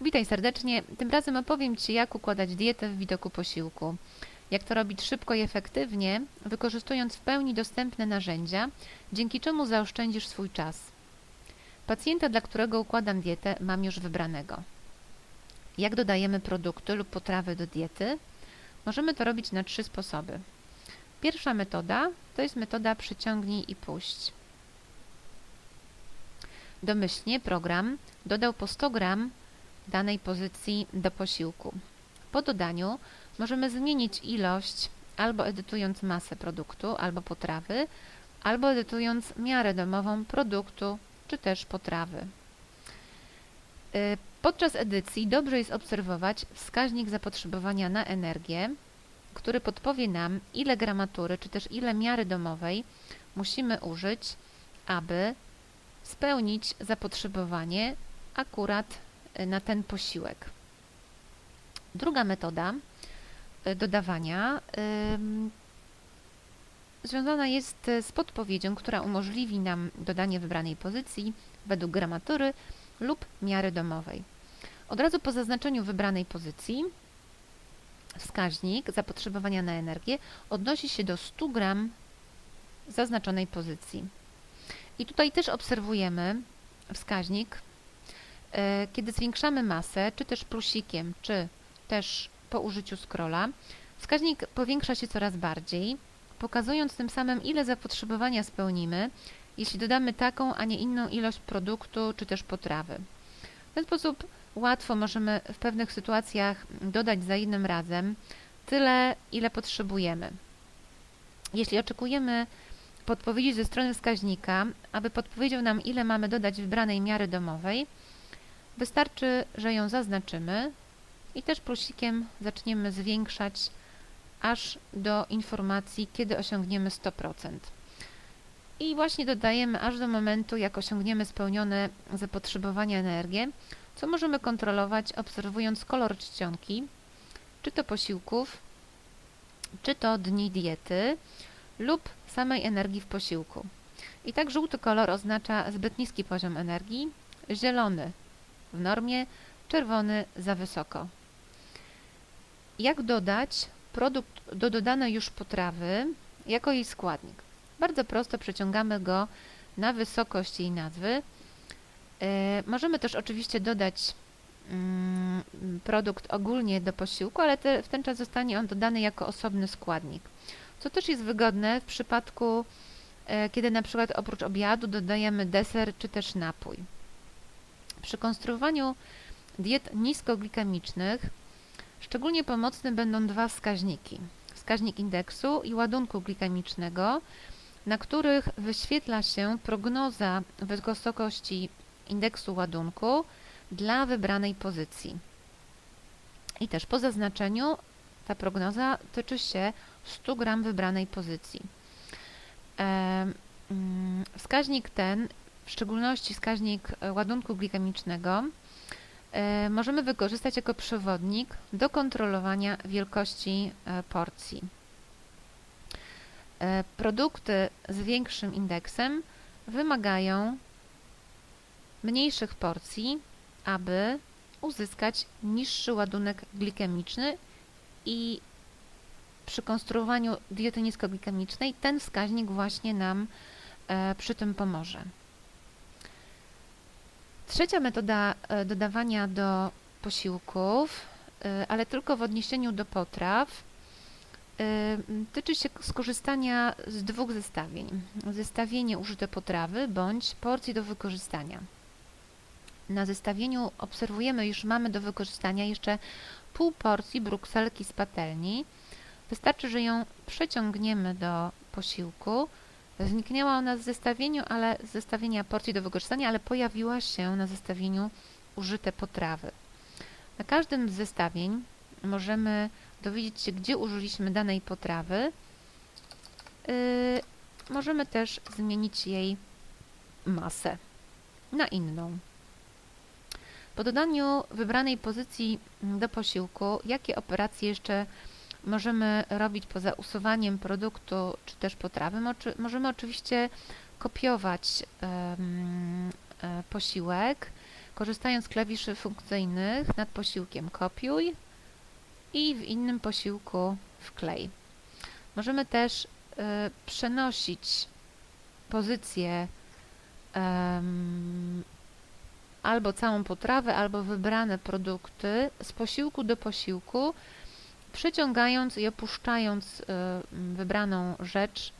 Witaj serdecznie. Tym razem opowiem Ci, jak układać dietę w widoku posiłku. Jak to robić szybko i efektywnie, wykorzystując w pełni dostępne narzędzia, dzięki czemu zaoszczędzisz swój czas. Pacjenta, dla którego układam dietę, mam już wybranego. Jak dodajemy produkty lub potrawy do diety? Możemy to robić na trzy sposoby. Pierwsza metoda to jest metoda przyciągnij i puść. Domyślnie program dodał po 100 gram danej pozycji do posiłku. Po dodaniu możemy zmienić ilość albo edytując masę produktu albo potrawy, albo edytując miarę domową produktu czy też potrawy. Y, Podczas edycji dobrze jest obserwować wskaźnik zapotrzebowania na energię, który podpowie nam, ile gramatury czy też ile miary domowej musimy użyć, aby spełnić zapotrzebowanie akurat na ten posiłek. Druga metoda y, dodawania związana jest y, z podpowiedzią, która umożliwi nam dodanie wybranej pozycji według gramatury lub miary domowej. Od razu po zaznaczeniu wybranej pozycji wskaźnik zapotrzebowania na energię odnosi się do 100 gram zaznaczonej pozycji. I tutaj też obserwujemy wskaźnik, e, kiedy zwiększamy masę, czy też plusikiem, czy też po użyciu scrolla, wskaźnik powiększa się coraz bardziej, pokazując tym samym, ile zapotrzebowania spełnimy, jeśli dodamy taką, a nie inną ilość produktu, czy też potrawy. W ten sposób łatwo możemy w pewnych sytuacjach dodać za jednym razem tyle, ile potrzebujemy. Jeśli oczekujemy podpowiedzi ze strony wskaźnika, aby podpowiedział nam, ile mamy dodać wybranej miary domowej, wystarczy, że ją zaznaczymy i też plusikiem zaczniemy zwiększać aż do informacji, kiedy osiągniemy 100%. I właśnie dodajemy aż do momentu, jak osiągniemy spełnione zapotrzebowanie na energię, co możemy kontrolować obserwując kolor czcionki, czy to posiłków, czy to dni diety lub samej energii w posiłku. I tak żółty kolor oznacza zbyt niski poziom energii, zielony w normie, czerwony za wysoko. Jak dodać produkt do dodanej już potrawy jako jej składnik? Bardzo prosto przeciągamy go na wysokość jej nazwy. E, możemy też oczywiście dodać mm, produkt ogólnie do posiłku, ale te, w ten czas zostanie on dodany jako osobny składnik. Co też jest wygodne w przypadku, e, kiedy na przykład oprócz obiadu dodajemy deser czy też napój. Przy konstruowaniu diet niskoglikemicznych szczególnie pomocne będą dwa wskaźniki. Wskaźnik indeksu i ładunku glikemicznego, na których wyświetla się prognoza wysokości indeksu ładunku dla wybranej pozycji. I też po zaznaczeniu ta prognoza tyczy się 100 gram wybranej pozycji. Mm, wskaźnik ten, w szczególności wskaźnik e, ładunku glikemicznego, e, możemy wykorzystać jako przewodnik do kontrolowania wielkości e, porcji. Produkty z większym indeksem wymagają mniejszych porcji, aby uzyskać niższy ładunek glikemiczny i przy konstruowaniu diety niskoglikemicznej ten wskaźnik właśnie nam przy tym pomoże. Trzecia metoda e, dodawania do posiłków, e, ale tylko w odniesieniu do potraw, tyczy się skorzystania z dwóch zestawień. Zestawienie użyte potrawy bądź porcji do wykorzystania. Na zestawieniu obserwujemy, iż mamy do wykorzystania jeszcze pół porcji brukselki z patelni. Wystarczy, że ją przeciągniemy do posiłku. Zniknęła ona z zestawieniu, ale z zestawienia porcji do wykorzystania, ale pojawiła się na zestawieniu użyte potrawy. Na każdym z zestawień możemy dowiedzieć się, gdzie użyliśmy danej potrawy. Yy, możemy też zmienić jej masę na inną. Po dodaniu wybranej pozycji do posiłku, jakie operacje jeszcze możemy robić poza usuwaniem produktu czy też potrawy? Możemy oczywiście kopiować um, posiłek, korzystając z klawiszy funkcyjnych nad posiłkiem kopiuj i w innym posiłku wklej. Możemy też y, przenosić pozycję albo całą potrawę, albo wybrane produkty z posiłku do posiłku, przyciągając i opuszczając y, wybraną rzecz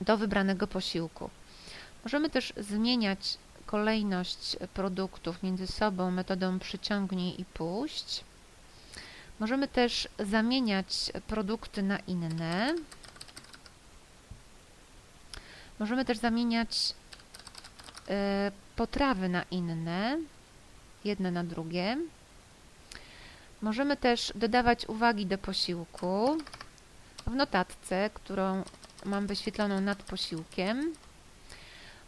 do wybranego posiłku. Możemy też zmieniać kolejność produktów między sobą metodą przyciągnij i puść. Możemy też zamieniać produkty na inne. Możemy też zamieniać e, potrawy na inne, jedne na drugie. Możemy też dodawać uwagi do posiłku w notatce, którą mam wyświetloną nad posiłkiem.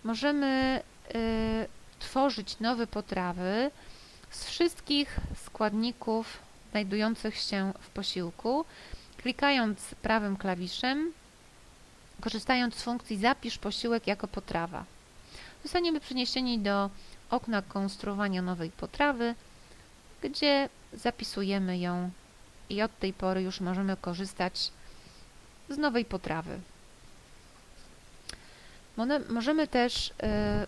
Możemy y, tworzyć nowe potrawy z wszystkich składników znajdujących się w posiłku, klikając prawym klawiszem, korzystając z funkcji zapisz posiłek jako potrawa. Zostaniemy przeniesieni do okna konstruowania nowej potrawy, gdzie zapisujemy ją i od tej pory już możemy korzystać z nowej potrawy. Możemy też y,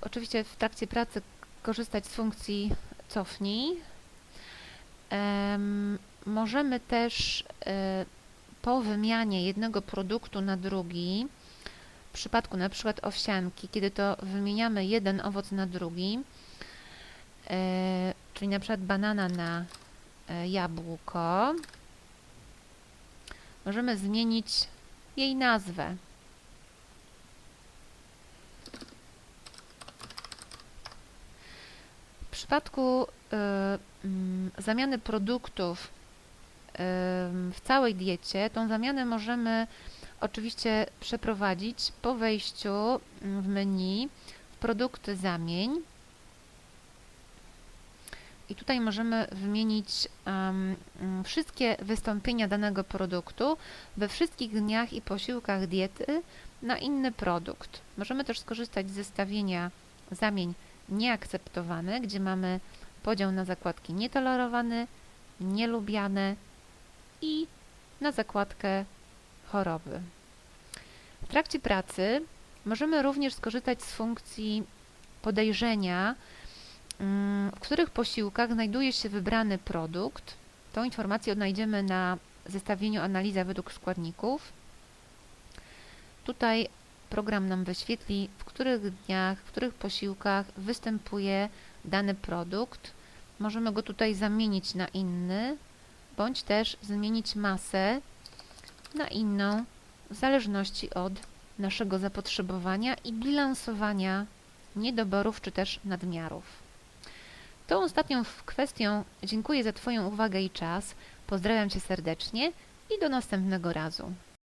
oczywiście w trakcie pracy korzystać z funkcji cofnij. Em, możemy też y, po wymianie jednego produktu na drugi, w przypadku na przykład owsianki, kiedy to wymieniamy jeden owoc na drugi, y, czyli na przykład banana na jabłko, możemy zmienić jej nazwę. W przypadku y, zamiany produktów y, w całej diecie, tą zamianę możemy oczywiście przeprowadzić po wejściu mm, w menu w produkty zamień. I tutaj możemy wymienić mm, wszystkie wystąpienia danego produktu we wszystkich dniach i posiłkach diety na inny produkt. Możemy też skorzystać z zestawienia zamień nieakceptowane, gdzie mamy podział na zakładki nietolerowany, nielubiane i na zakładkę choroby. W trakcie pracy możemy również skorzystać z funkcji podejrzenia, w których posiłkach znajduje się wybrany produkt. Tą informację odnajdziemy na zestawieniu analiza według składników. Tutaj program nam wyświetli, w których dniach, w których posiłkach występuje dany produkt. Możemy go tutaj zamienić na inny, bądź też zmienić masę na inną, w zależności od naszego zapotrzebowania i bilansowania niedoborów czy też nadmiarów. Tą ostatnią kwestią dziękuję za Twoją uwagę i czas. Pozdrawiam Cię serdecznie i do następnego razu.